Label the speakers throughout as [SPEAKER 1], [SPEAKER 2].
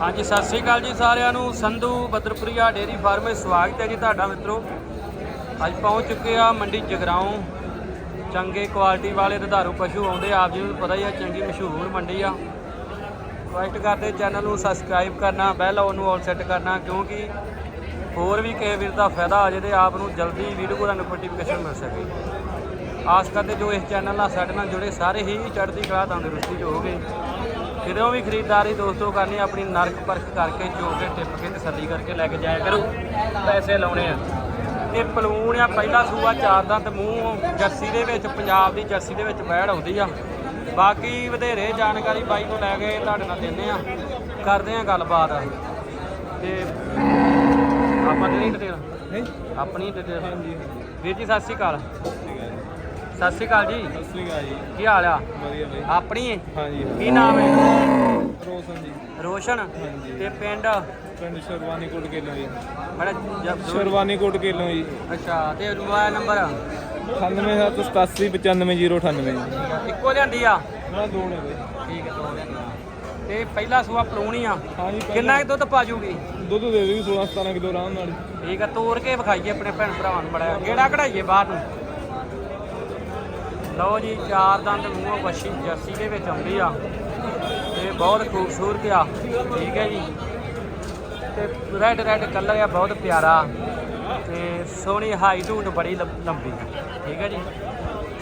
[SPEAKER 1] ਹਾਂਜੀ, ਸਤਿ ਸ੍ਰੀ ਅਕਾਲ ਜੀ ਸਾਰਿਆਂ ਨੂੰ। ਸੰਧੂ ਬਦਰਪੁਰੀਆ ਡੇਰੀ ਫਾਰਮ ਵਿੱਚ ਸਵਾਗਤ ਹੈ ਜੀ ਤੁਹਾਡਾ ਮਿੱਤਰੋ। ਅੱਜ ਪਹੁੰਚ ਚੁੱਕੇ ਆ ਮੰਡੀ ਜਗਰਾਉਂ। ਚੰਗੇ ਕੁਆਲਿਟੀ ਵਾਲੇ ਦੁਧਾਰੂ ਪਸ਼ੂ ਆਉਂਦੇ ਆਪ ਜੀ ਨੂੰ ਪਤਾ ਹੀ ਆ, ਚੰਗੀ ਮਸ਼ਹੂਰ ਮੰਡੀ ਆ। ਰਿਕੁਐਸਟ ਕਰਦੇ ਚੈਨਲ ਨੂੰ ਸਬਸਕ੍ਰਾਈਬ ਕਰਨਾ ਬੈਲ ਆਨ ਨੂੰ ਆਲ ਸੈੱਟ ਕਰਨਾ, ਕਿਉਂਕਿ ਹੋਰ ਵੀ ਕਿਸੇ ਵੀਰ ਦਾ ਫਾਇਦਾ ਆ ਜੇ ਤੇ ਆਪ ਨੂੰ ਜਲਦੀ ਵੀਡੀਓ ਦਾ ਨੋਟੀਫਿਕੇਸ਼ਨ ਮਿਲ ਸਕੇ। ਆਸ ਕਰਦੇ ਜੋ ਇਸ ਚੈਨਲ ਨਾਲ ਸਾਡੇ ਨਾਲ ਜੁੜੇ, ਸਾਰੇ ਹੀ ਚੜ੍ਹਦੀ ਕਲਾ ਤੰਦਰੁਸਤੀ ਚ ਹੋਗੇ ਜਦੋਂ ਵੀ ਖਰੀਦਦਾਰੀ ਦੋਸਤੋ ਕਰਨੀ ਆਪਣੀ ਨਰਕ ਪਰਖ ਕਰਕੇ ਜੋ ਕੇ ਟਿੱਪ ਕੇ ਤਸੱਲੀ ਕਰਕੇ ਲੈ ਕੇ ਜਾਇਆ ਕਰੋ। ਪੈਸੇ ਲਾਉਣੇ ਆ। ਇਹ ਪਲੂਣ ਆ ਪਹਿਲਾ ਸੂਆ ਚਾਰ ਦਾ ਤੇ ਮੂੰਹ ਜਰਸੀ ਦੇ ਵਿੱਚ ਪੰਜਾਬ ਦੀ ਜਰਸੀ ਦੇ ਵਿੱਚ ਬੈੜ ਆਉਂਦੀ ਆ। ਬਾਕੀ ਵਧੇਰੇ ਜਾਣਕਾਰੀ ਬਾਈ ਤੋਂ ਲੈ ਕੇ ਤੁਹਾਡੇ ਨਾਲ ਦਿੰਦੇ ਆ। ਕਰਦੇ ਆ ਗੱਲਬਾਤ। ਤੇ ਆਪਾਂ ਨਹੀਂ ਡਿਟੇਲ
[SPEAKER 2] ਨਹੀਂ।
[SPEAKER 1] ਆਪਣੀ ਡਿਟੇਲ ਵੀਰ ਜੀ ਸਤਿ ਸ਼੍ਰੀ ਅਕਾਲ। ਸਤਿ ਸ਼੍ਰੀ ਅਕਾਲ ਜੀ।
[SPEAKER 2] ਸਤਿ ਸ੍ਰੀ ਅਕਾਲ ਜੀ।
[SPEAKER 1] ਕੀ ਹਾਲ ਆ?
[SPEAKER 2] ਵਧੀਆ ਬਈ
[SPEAKER 1] ਆਪਣੀ? ਹੈ?
[SPEAKER 2] ਹਾਂਜੀ।
[SPEAKER 1] ਕੀ ਨਾਮ ਹੈ?
[SPEAKER 2] ਰੋਸ਼ਨ ਜੀ।
[SPEAKER 1] ਰੋਸ਼ਨ?
[SPEAKER 2] ਹਾਂਜੀ।
[SPEAKER 1] ਤੇ ਪਿੰਡ?
[SPEAKER 2] ਪਿੰਡ ਸ਼ਰਵਾਨੀ ਕੋਟ ਕੇਲੋਂ ਜੀ।
[SPEAKER 1] ਬੜਾ
[SPEAKER 2] ਸ਼ਰਵਾਨੀ ਕੋਟ ਕੇਲੋਂ ਜੀ।
[SPEAKER 1] ਅੱਛਾ ਤੇ ਮੋਬਾਈਲ ਨੰਬਰ?
[SPEAKER 2] 9787895098 ਜੀ
[SPEAKER 1] ਇੱਕੋ ਲਿਆਂਦੀ ਆ?
[SPEAKER 2] ਨਾ ਦੋ ਨੇ ਬਈ।
[SPEAKER 1] ਠੀਕ ਹੈ ਦੋ ਲਿਆਂਦੀਆਂ ਤੇ ਪਹਿਲਾ ਸੂਆ ਪਲੂਣੀ ਆ। ਕਿੰਨਾ ਕੁ ਦੁੱਧ ਪਾ ਜੂਗੀ
[SPEAKER 2] ਦੁੱਧ ਦੇ ਦੇਗੀ 16 17 ਕਿਲੋ ਆਰਾਮ ਨਾਲ।
[SPEAKER 1] ਠੀਕ ਆ ਤੋੜ ਕੇ ਵਿਖਾਈਏ ਆਪਣੇ ਭੈਣ ਭਰਾਵਾਂ ਨੂੰ ਬੜਾ। ਕਿਹੜਾ ਕਢਾਈਏ ਬਾਹਰ ਨੂੰ? ਲਓ ਜੀ ਚਾਰ ਦੰਦ ਮੂੰਹੋਂ ਵੱਛੀ ਜਰਸੀ ਦੇ ਵਿੱਚ ਆਉਂਦੀ ਆ। ਇਹ ਬਹੁਤ ਖੂਬਸੂਰਤ ਆ। ਠੀਕ ਹੈ ਜੀ। ਤੇ ਰੈਡ ਰੈਡ ਕਲਰ ਆ ਬਹੁਤ ਪਿਆਰਾ। ਤੇ ਸੋਹਣੀ ਹਾਈਟ ਹੂਟ ਬੜੀ ਲੰਬੀ। ਠੀਕ ਹੈ ਜੀ।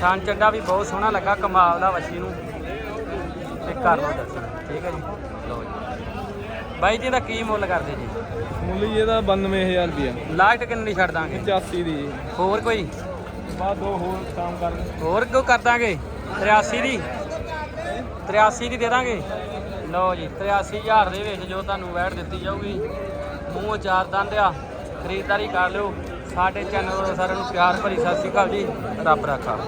[SPEAKER 1] ਥਾਂ ਚੱਡਾ ਵੀ ਬਹੁਤ ਸੋਹਣਾ ਲੱਗਾ ਕਮਾਲ ਦਾ ਵੱਛੀ ਨੂੰ। ਤੇ ਕਰ ਲਓ ਦਰਸ਼ਨ। ਠੀਕ ਹੈ ਜੀ। ਲਓ ਜੀ। ਬਾਈ ਜੀ ਦਾ ਕੀ ਮੁੱਲ ਕਰਦੇ ਜੀ?
[SPEAKER 2] ਮੁੱਲ ਇਹਦਾ 92000 ਰੁਪਿਆ
[SPEAKER 1] ਲਾਸਟ ਕਿੰਨੀ ਛੱਡ ਦਾਂਗੇ?
[SPEAKER 2] 85 ਦੀ
[SPEAKER 1] ਹੋਰ ਕੋਈ?
[SPEAKER 2] ਬਾਅਦ ਦੋ ਹੋਰ ਕੰਮ ਕਰ
[SPEAKER 1] ਹੋਰ ਕਿਉਂ ਕਰ ਦਾਂਗੇ? 83 ਦੀ। 83 ਦੀ ਦੇ ਦਾਂਗੇ। ਲਓ ਜੀ 83000 ਦੇ ਵਿੱਚ ਜੋ ਤੁਹਾਨੂੰ ਵੈਟ ਦਿੱਤੀ ਜਾਊਗੀ, ਮੂੰਹ ਚਾਰ ਦੰਦ ਆ, ਖਰੀਦਦਾਰੀ ਕਰ ਲਿਓ। ਸਾਡੇ ਚੈਨਲ ਵੱਲੋਂ ਸਾਰਿਆਂ ਨੂੰ ਪਿਆਰ ਭਰੀ ਸਤਿ ਸ਼੍ਰੀ ਅਕਾਲ ਜੀ। ਰੱਬ ਰਾਖਾ।